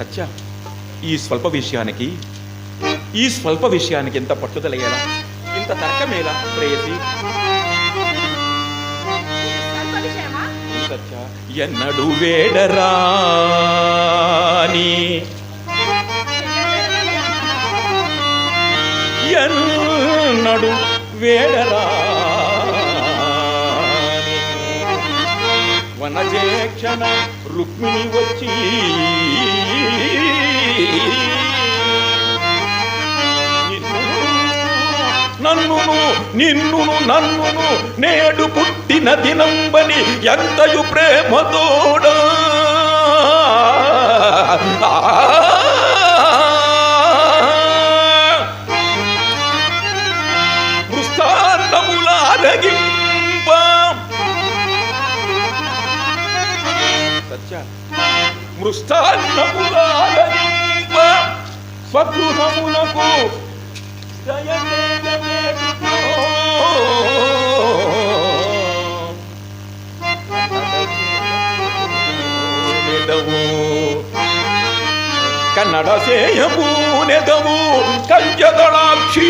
సత్య ఈ స్వల్ప విషయానికి ఈ స్వల్ప విషయానికి ఎంత పట్టుదలయ్యేలా ఇంత తర్కమేలా ప్రేయసి? సత్య ఎన్నడు వేడరాని ఎన్నడు వేడరాని వనజేక్షణ రుక్మిణి వచ్చి. నన్నును నిన్నును నన్నును నేడు పుట్టిన దినంబని ఎంతయు ప్రేమతోడ. మృష్టాన్నములారగింప సత్య మృష్టాన్నములారగింప స్వగృహమునకు ಕನ್ನಡ ಸೇಯಬೂ ನೆದವು ಕಂಜದಳಾಕ್ಷಿ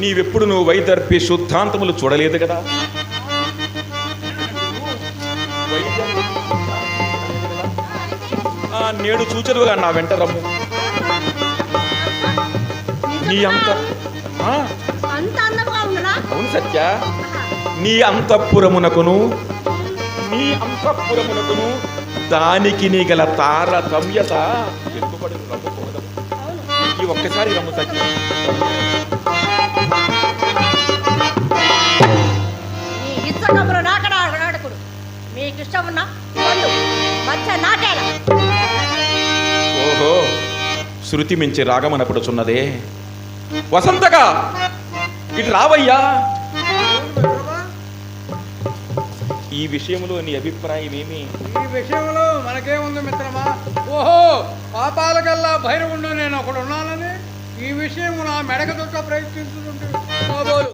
నీవెప్పుడు నువ్వు వైదర్భి శుద్ధాంతములు చూడలేదు కదా? నేడు చూచరుగా నా వెంట రమ్ము. నీ అంత అవును సత్య. నీ అంతఃపురమునకును నీ అంతఃపురమునకును దానికి నీ గల తారతమ్యత ఎక్కుబడి రమ్మకూడదు ఈ ఒక్కసారి రమ్ము సత్య. ఇష్టములు నాకడ ఆడకుడు మీకు ఇష్టం ఉన్న పండు నాటేల. ఓహో శృతి మించి రాగమనపడుచున్నదే వసంతగా ఇటు రావయ్యా. ఈ విషయంలో నీ అభిప్రాయం ఏమి? ఈ విషయంలో మనకేముంది మిత్రమా? ఓహో పాపాలకల్లా భైరవుండు నేను ఒకడు ఉన్నానని ఈ విషయం నా మెడక చుక్క ప్రయత్నిస్తుంటే